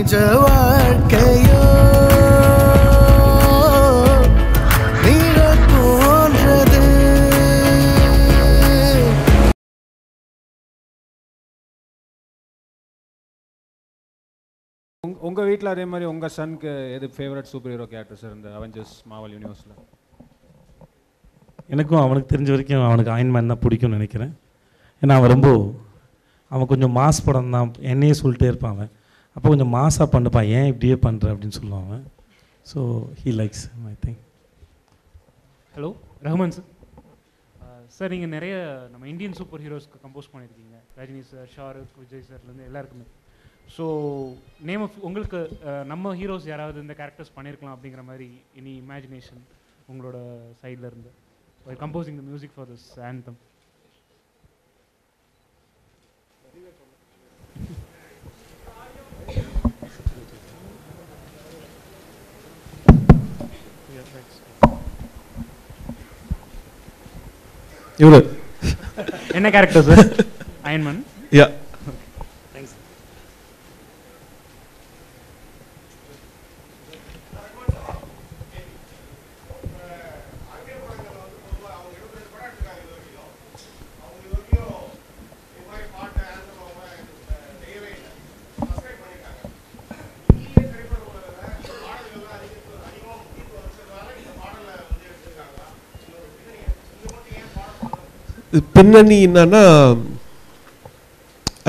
நிஜ வாழ்க்கையோ? உங்கள் வீட்டில் அதே மாதிரி உங்கள் சனுக்கு எது favourite super hero character sir இந்த அவெஞ்சர்ஸ் மாவல் யூனிவர்ஸில் எனக்கும் அவனுக்கு தெரிஞ்ச வரைக்கும் அவனுக்கு அயன்மேன் தான் பிடிக்கும்னு நினைக்கிறேன். ஏன்னா அவன் ரொம்ப அவன் கொஞ்சம் மாஸ் படம் தான் என்னையே சொல்லிட்டே இருப்பான் அவன். அப்போ கொஞ்சம் மாஸாக பண்ணுப்பா ஏன் இப்படியே பண்ணுற அப்படின்னு சொல்லுவான் அவன். So he likes I think hello Rahman sir sir நீங்கள் நிறைய நம்ம இந்தியன் சூப்பர் ஹீரோஸ்க்கு கம்போஸ் பண்ணியிருக்கீங்க. ரஜினி சார் ஷாருக் விஜய் சார்லேருந்து எல்லாருக்குமே. ஸோ நேம் ஆஃப் உங்களுக்கு நம்ம ஹீரோஸ் யாராவது இந்த கேரக்டர்ஸ் பண்ணியிருக்கலாம் அப்படிங்கிற மாதிரி இனி இமேஜினேஷன் உங்களோட சைடில் இருந்து? Composing the music for this anthem இவரு என்ன கேரக்டர் சார் அயன்மன் யா பின்னணி என்னன்னா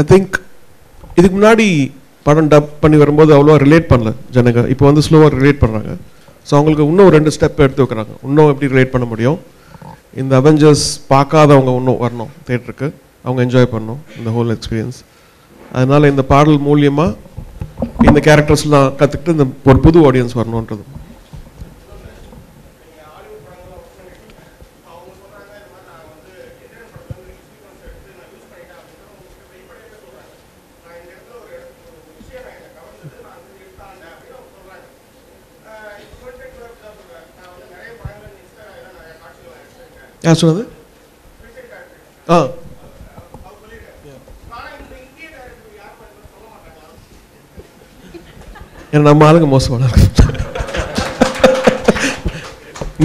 ஐ திங்க் இதுக்கு முன்னாடி படம் டப் பண்ணி வரும்போது அவ்வளோவா ரிலேட் பண்ணல ஜனங்க. இப்போ வந்து ஸ்லோவாக ரிலேட் பண்ணுறாங்க ஸோ அவங்களுக்கு இன்னும் ரெண்டு ஸ்டெப் எடுத்து வைக்கிறாங்க. இன்னும் எப்படி ரிலேட் பண்ண முடியும்? இந்த அவெஞ்சர்ஸ் பார்க்காதவங்க இன்னும் வரணும் தேட்டருக்கு அவங்க என்ஜாய் பண்ணணும் இந்த ஹோல் எக்ஸ்பீரியன்ஸ் அதனால் இந்த பாடல் மூலியமாக இந்த கேரக்டர்ஸ்லாம் கற்றுக்கிட்டு இந்த ஒரு புது ஆடியன்ஸ் வரணுன்றது யார் சொன்னது ஆ. ஏன்னா நம்ம ஆளுங்க மோசமான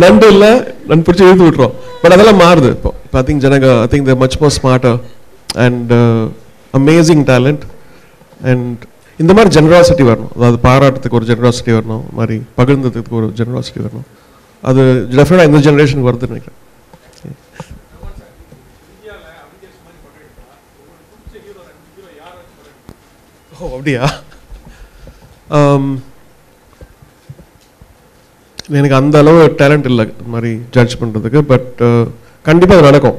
நண்டு இல்லை நண்டு பிடிச்சி இழுத்து விட்டுரும். பட் அதெல்லாம் மாறுது இப்போ. இப்போ ஐ திங்க் ஜனங்க I think the much more smarter and amazing talent and இந்த மாதிரி ஜென்ராசிட்டி வரணும். அதாவது பாராட்டத்துக்கு ஒரு ஜென்ராசிட்டி வரணும். மாதிரி பகிர்ந்ததுக்கு ஒரு ஜென்ராசிட்டி வரணும். அது டெஃபினட்டாக இந்த ஜென்ரேஷனுக்கு வருதுன்னு நினைக்கிறேன். Oh, ஓ அப்படியா ஆம், um, எனக்கு அந்த அளவு டேலண்ட் இல்லை இந்த மாதிரி ஜட்ஜ் பண்ணுறதுக்கு பட் uh, கண்டிப்பாக அது நடக்கும்.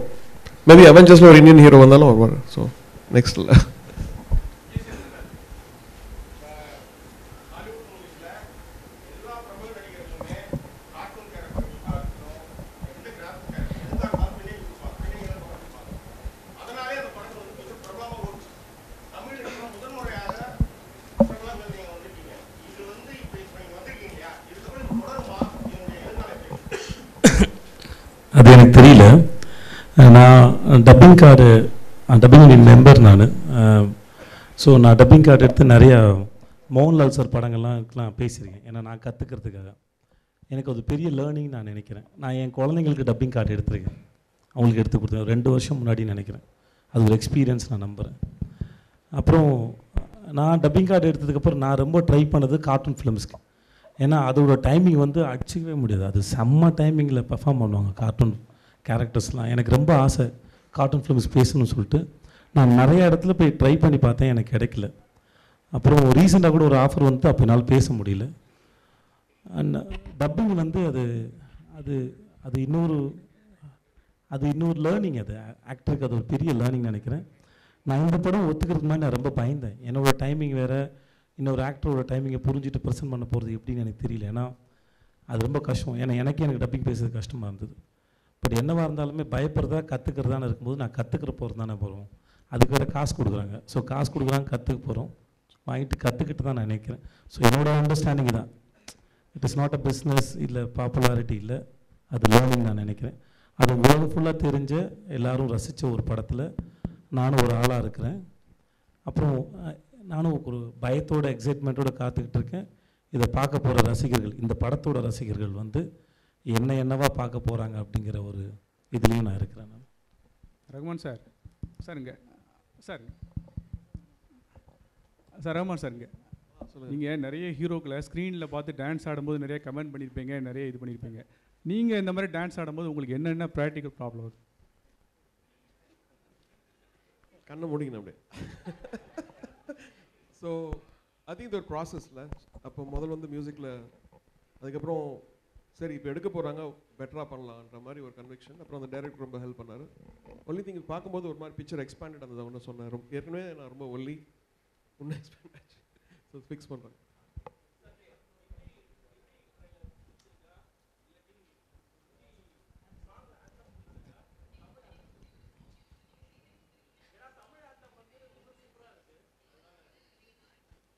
மேபி அவெஞ்சர்ஸில் ஒரு இந்தியன் ஹீரோ வந்தாலும் வருவார். ஸோ நெக்ஸ்ட் அது எனக்கு தெரியல. நான் டப்பிங் கார்டு டப்பிங் மெம்பர் நான். ஸோ நான் டப்பிங் கார்டு எடுத்து நிறையா மோகன்லால் சார் படங்கள்லாம் பேசியிருக்கேன். ஏன்னா நான் கற்றுக்கிறதுக்காக எனக்கு அது பெரிய லேர்னிங் நான் நினைக்கிறேன். நான் என் குழந்தைங்களுக்கு டப்பிங் கார்டு எடுத்திருக்கேன். அவங்களுக்கு எடுத்து கொடுத்தேன். ரெண்டு வருஷம் முன்னாடி நினைக்கிறேன். அது ஒரு எக்ஸ்பீரியன்ஸ் நான் நம்புகிறேன் அப்புறம் நான் டப்பிங் கார்டு எடுத்ததுக்கப்புறம் நான் ரொம்ப ட்ரை பண்ணது கார்ட்டூன் ஃபிலிம்ஸ்க்கு ஏன்னா அதோட டைமிங் வந்து அடிச்சிக்கவே முடியாது. அது செம்ம டைமிங்கில் பெர்ஃபார்ம் பண்ணுவாங்க கார்ட்டூன் கேரக்டர்ஸ்லாம் எனக்கு ரொம்ப ஆசை கார்ட்டூன் ஃபிலிம்ஸ் பேசணும்னு சொல்லிட்டு. நான் நிறைய இடத்துல போய் ட்ரை பண்ணி பார்த்தேன் எனக்கு கிடைக்கல. அப்புறம் ரீசெண்டாக கூட ஒரு ஆஃபர் வந்து அப்போ என்னால் பேச முடியல. அண்ட் டப்பிங் வந்து அது அது அது இன்னொரு அது இன்னொரு லேர்னிங் அது. ஆக்டருக்கு அது ஒரு பெரிய லேர்னிங் நினைக்கிறேன். நான் இந்த படம் ஒத்துக்கிறதுக்கு மாதிரி நான் ரொம்ப பயந்தேன். என்னோட டைமிங் வேறு இன்னொரு ஆக்டரோட டைமிங்கை புரிஞ்சுட்டு ப்ரெசென்ட் பண்ண போகிறது எப்படின்னு எனக்கு தெரியல. ஏன்னா அது ரொம்ப கஷ்டம். ஏன்னா எனக்கே எனக்கு டப்பிங் பேசுறது கஷ்டமாக இருந்தது. பட் என்னவாக இருந்தாலுமே பயப்படுறதா கற்றுக்கிறதான்னு இருக்கும்போது நான் கற்றுக்கிற போகிறது தானே போகிறோம் அதுக்கு வேறு காசு கொடுக்குறாங்க. ஸோ காசு கொடுக்குறாங்க கற்றுக்க போகிறோம் வாங்கிட்டு கற்றுக்கிட்டு தான் நான் நினைக்கிறேன். ஸோ என்னோட அண்டர்ஸ்டாண்டிங் தான் it is not a business இல்லை பாப்புலாரிட்டி இல்லை. அது லேர்னிங் நான் நினைக்கிறேன். அது உலகம் ஃபுல்லாக தெரிஞ்ச எல்லாரும் ரசித்த ஒரு படத்தில் நானும் ஒரு ஆளாக இருக்கிறேன். அப்புறம் நானும் ஒரு பயத்தோட எக்ஸைட்மெண்ட்டோட காத்துக்கிட்டு இருக்கேன் இதை பார்க்க போகிற ரசிகர்கள் இந்த படத்தோட ரசிகர்கள் வந்து என்ன என்னவா பார்க்க போகிறாங்க அப்படிங்கிற ஒரு இதுலேயும் நான் இருக்கிறேன் நான். ரகுமான் சார் சார் இங்கே சார் சார் ரகுமான் சார் இங்கே நீங்கள் நிறைய ஹீரோக்களை ஸ்க்ரீனில் பார்த்து டான்ஸ் ஆடும்போது நிறைய கமெண்ட் பண்ணியிருப்பீங்க நிறைய இது பண்ணியிருப்பீங்க. நீங்கள் இந்த மாதிரி டான்ஸ் ஆடும்போது உங்களுக்கு என்னென்ன ப்ராக்டிக்கல் ப்ராப்ளம் வருது? கண்ணை முடிக்கணும் அப்படியே. ஸோ ஐ திங்க் இது ஒரு ப்ராசஸில் அப்போ முதல்ல வந்து மியூசிக்கில் அதுக்கப்புறம் சரி இப்போ எடுக்க போகிறாங்க பெட்டராக பண்ணலான்ற மாதிரி ஒரு கன்விக்ஷன் அப்புறம் அந்த டேரக்டர் ரொம்ப ஹெல்ப் பண்ணார். ஒல்லி திங்க் பார்க்கும்போது ஒரு மாதிரி பிக்சர் எக்ஸ்பேண்டட் அந்த ஒன்று சொன்னார் ரொம்ப ஏற்கனவே நான் ரொம்ப ஒல்லி இன்னும் எக்ஸ்பேண்ட் ஆச்சு. ஸோ ஃபிக்ஸ் பண்ணுறேன்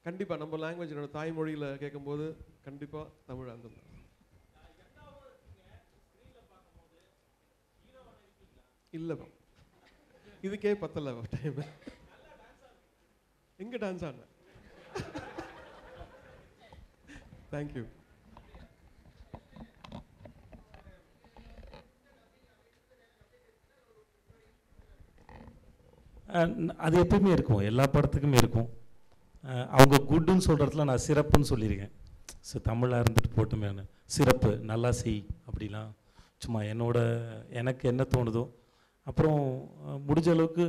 கண்டிப்பாக நம்ம லாங்குவேஜ் என்னோட தாய்மொழியில் கேட்கும்போது கண்டிப்பாக தமிழ் அந்த இல்லை இதுக்கே பத்தல டைம் எங்க டான்ஸ் ஆடினேன் தேங்க்யூ அது எப்பயுமே இருக்கும். எல்லா படத்துக்குமே இருக்கும். அவங்க குட்டுன்னு சொல்கிறதுல நான் சிறப்புன்னு சொல்லியிருக்கேன். ஸோ தமிழாக இருந்துட்டு போட்டுமேனு சிறப்பு நல்லா செய் அப்படிலாம். சும்மா என்னோட எனக்கு என்ன தோணுதோ. அப்புறம் முடிஞ்ச அளவுக்கு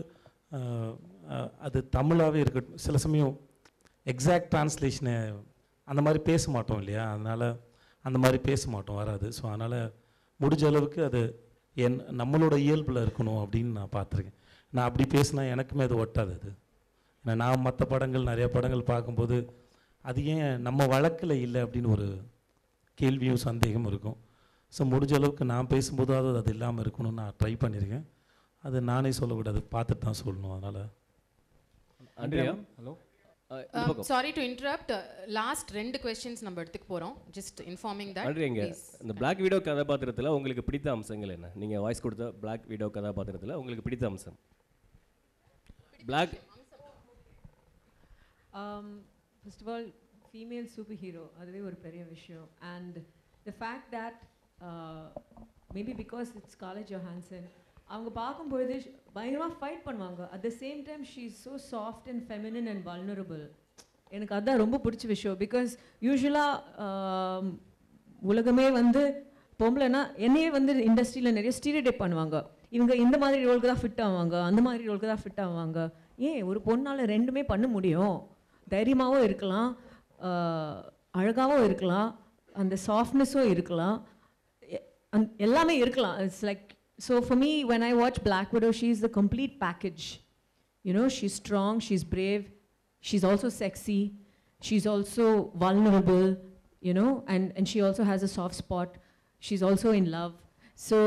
அது தமிழாகவே இருக்கட்டும். சில சமயம் எக்ஸாக்ட் டிரான்ஸ்லேஷனை அந்த மாதிரி பேச மாட்டோம் இல்லையா? அதனால் அந்த மாதிரி பேச மாட்டோம் வராது. ஸோ அதனால் முடிஞ்ச அளவுக்கு அது என் நம்மளோட இயல்பில் இருக்கணும் அப்படின்னு நான் பார்த்துருக்கேன். நான் அப்படி பேசினா எனக்குமே அது ஒட்டாது அது. ஏன்னா நான் மற்ற படங்கள் நிறைய படங்கள் பார்க்கும்போது அது ஏன் நம்ம வழக்கில் இல்லை அப்படின்னு ஒரு கேள்வியும் சந்தேகமும் இருக்கும். ஸோ முடிஞ்ச அளவுக்கு நான் பேசும்போதாவது அது இல்லாமல் இருக்கணும்னு நான் ட்ரை பண்ணியிருக்கேன் அது நானே சொல்லக்கூடாது பார்த்துட்டு தான் சொல்லணும் அதனால். Andrea? Hello? Sorry to interrupt last ரெண்டு கொஸ்டின்ஸ் நம்ம எடுத்துக்க போறோம். ஜஸ்ட் இன்ஃபார்மிங் தட் ஆண்ட்ரியா இங்க இந்த பிளாக் வீடியோ கதாபாத்திரத்தில் உங்களுக்கு பிடித்த அம்சங்கள் என்ன? நீங்க வாய்ஸ் கொடுத்த பிளாக் வீடியோ கதாபாத்திரத்தில் உங்களுக்கு பிடித்த அம்சம். Black first of all female super hero அதுவே ஒரு பெரிய விஷயம். And the fact that maybe because it's college Hanson அவங்க பார்க்கும்பொழுது பயங்கரமாக ஃபைட் பண்ணுவாங்க. At the same time she is so soft and feminine and vulnerable எனக்கு அதுதான் ரொம்ப பிடிச்ச விஷயம். பிகாஸ் யூஸ்வலாக um, உலகமே வந்து பொம்பளைனா என்னையே வந்து இண்டஸ்ட்ரியில் நிறைய ஸ்டீரியோடைப் பண்ணுவாங்க. இவங்க இந்த மாதிரி ரோலுக்கு தான் ஃபிட் ஆவாங்க அந்த மாதிரி ரோலுக்கு தான் ஃபிட் ஆவாங்க. ஏன்? ஒரு பொண்ணால் ரெண்டுமே பண்ண முடியும். தைரியமாகவும் இருக்கலாம் அழகாகவும் இருக்கலாம் அந்த சாஃப்ட்னஸும் இருக்கலாம் எ- அந்த- எல்லாமே இருக்கலாம் it's like so for me when I watch Black Widow she is the complete package you know she's strong she's brave she's also sexy she's also vulnerable you know and and she also has a soft spot she's also in love so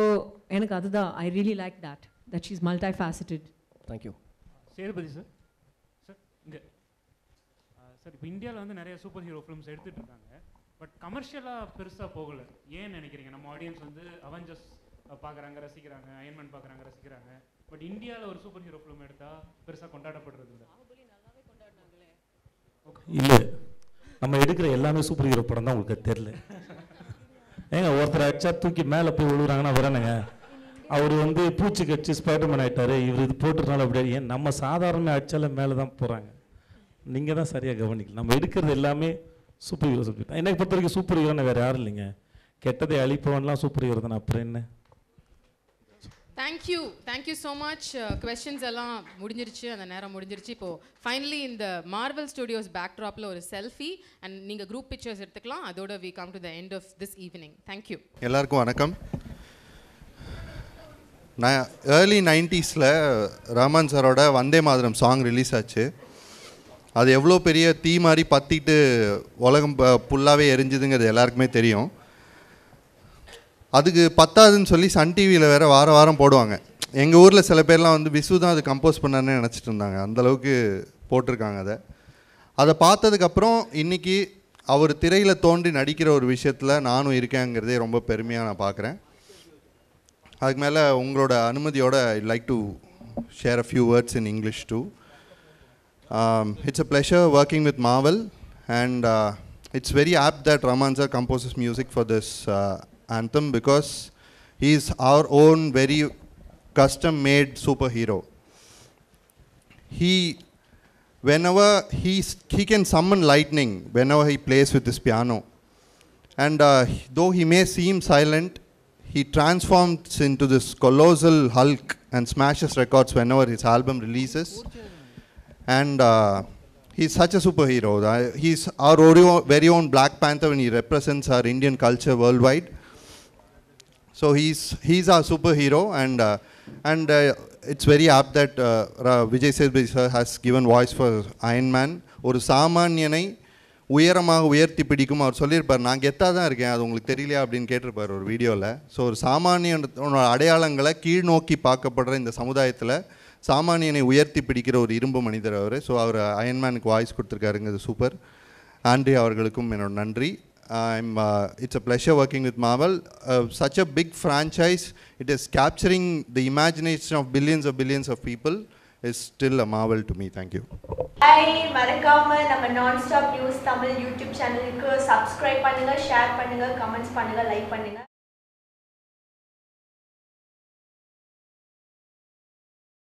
எனக்கு அதுதான் i really like that that she's multifaceted thank you Sethupathi sir sir இங்கே sir இப்போ இந்தியாவில் வந்து நிறைய super hero films எடுத்துட்டு இருக்காங்க but கமர்ஷியலாக பெருசாக போகலை. ஏன் நினைக்கிறீங்க? நம்ம ஆடியன்ஸ் வந்து அவெஞ்சர்ஸ் பார்க்குறாங்க ரசிக்கிறாங்க அயன்மேன் பார்க்குறாங்க ரசிக்கிறாங்க. பட் இந்தியாவில் ஒரு சூப்பர் ஹீரோ ஃபிலிம் எடுத்தால் பெருசாக கொண்டாடப்படுறது இல்லை? இல்லை. நம்ம எடுக்கிற எல்லாமே சூப்பர் ஹீரோ படம் தான் உங்களுக்கு தெரில ஏங்க ஒருத்தர் அடிச்சா தூக்கி மேலே போய் விழுகுறாங்கன்னா வரானுங்க அவர் வந்து பூச்சி கட்சி ஸ்பைடர்மேன் ஆயிட்டாரு. இவர் இது போட்டுறனால அப்படியே ஏன் நம்ம சாதாரண அடிச்சாலும் மேலே தான் போகிறாங்க நீங்கள் தான் சரியாக கவனிக்கல. நம்ம எடுக்கிறது எல்லாமே சூப்பர் ஹீரோ சப்ஜெக்ட் தான். எனக்கு பொறுத்த வரைக்கும் சூப்பர் ஹீரோன்னு வேறு யாரும் இல்லைங்க. கெட்டதை அழிப்பவன்லாம் சூப்பர் ஹீரோ தானே அப்புறம் என்ன? Thank you thank you so much questions எல்லாம் முடிஞ்சிருச்சு. அந்த நேரம் முடிஞ்சிருச்சு. இப்போ ஃபைனலி இந்த மார்வல் ஸ்டுடியோஸ் பேக்ட்ராப்பில் ஒரு செல்ஃபி அண்ட் நீங்கள் குரூப் பிக்சர்ஸ் எடுத்துக்கலாம். அதோட we come to the end of this evening thank you எல்லாருக்கும் வணக்கம். நான் ஏர்லி நைன்டிஸில் ரஹ்மான் சாரோட வந்தே மாதரம் சாங் ரிலீஸ் ஆச்சு. அது எவ்வளோ பெரிய தீ மாதிரி பற்றிட்டு உலகம் ஃபுல்லாகவே எரிஞ்சுதுங்கிறது எல்லாருக்குமே தெரியும். அதுக்கு பத்தாதுன்னு சொல்லி சன் டிவியில் வேறு வார வாரம் போடுவாங்க. எங்கள் ஊரில் சில பேர்லாம் வந்து விசு தான் அது கம்போஸ் பண்ணாருன்னு நினச்சிட்டு இருந்தாங்க. அந்தளவுக்கு போட்டிருக்காங்க அதை. அதை பார்த்ததுக்கப்புறம் இன்றைக்கி அவர் திரையில் தோன்றி நடிக்கிற ஒரு விஷயத்தில் நானும் இருக்கேங்கிறதே ரொம்ப பெருமையாக நான் பார்க்குறேன் அதுக்கு மேலே உங்களோட அனுமதியோட I like to share a few words in English too Um, it's a pleasure working with Marvel, and uh, it's very apt that Raman sir composes music for this uh, anthem because he's our own very custom-made superhero. He, whenever he's, he can summon lightning whenever he plays with his piano, and uh, though he may seem silent, he transforms into this colossal Hulk and smashes records whenever his album releases. And uh, he's such a superhero. Uh, He's our ori- very own Black Panther when he represents our Indian culture worldwide. So he's he's our superhero, and uh, and uh, it's very apt that uh, Ra- Vijay Sethupathi sir has given voice for Iron Man. ஒரு சாமானியனை உயரமாக உயர்த்தி பிடிக்கும் அவர் சொல்லியிருப்பார் நான் கெத்தாக தான் இருக்கேன் அது உங்களுக்கு தெரியலையா அப்படின்னு கேட்டிருப்பார் ஒரு வீடியோவில் ஸோ ஒரு சாமானியனோட அடையாளங்களை கீழ் நோக்கி பார்க்கப்படுற இந்த சமுதாயத்தில் சாமானியனை உயர்த்தி பிடிக்கிற ஒரு இரும்பு மனிதர் அவர். ஸோ அவர் அயன்மேனுக்கு வாய்ஸ் கொடுத்துருக்காருங்கிறது சூப்பர் ஆண்ட்ரி அவர்களுக்கும் என்னோட நன்றி. I'm it's a pleasure working with Marvel such a big franchise it is capturing is imagination of billions of billions of people is still a Marvel to me thank you hi மறக்காம நம்ம நான் stop news Tamil YouTube சேனலுக்கு subscribe பண்ணுங்க share பண்ணுங்க comments பண்ணுங்க like பண்ணுங்க.